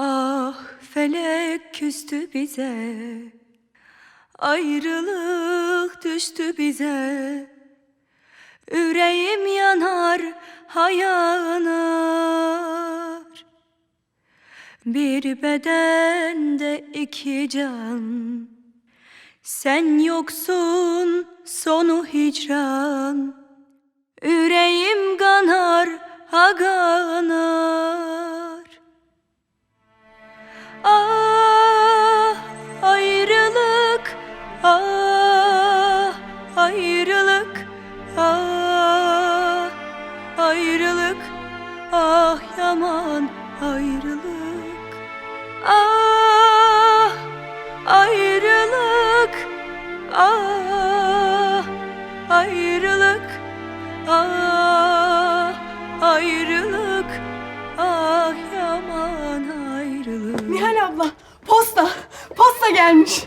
Ah felek küstü bize Ayrılık düştü bize. Yüreğim yanar hayanar Bir bedende iki can. Sen yoksun sonu hicran. Yüreğim kanar ha ah ayrılık. Ah yaman ayrılık. Ah ayrılık. Ah ayrılık. Ah ayrılık. Ah yaman ayrılık. Nihal abla posta. Posta gelmiş.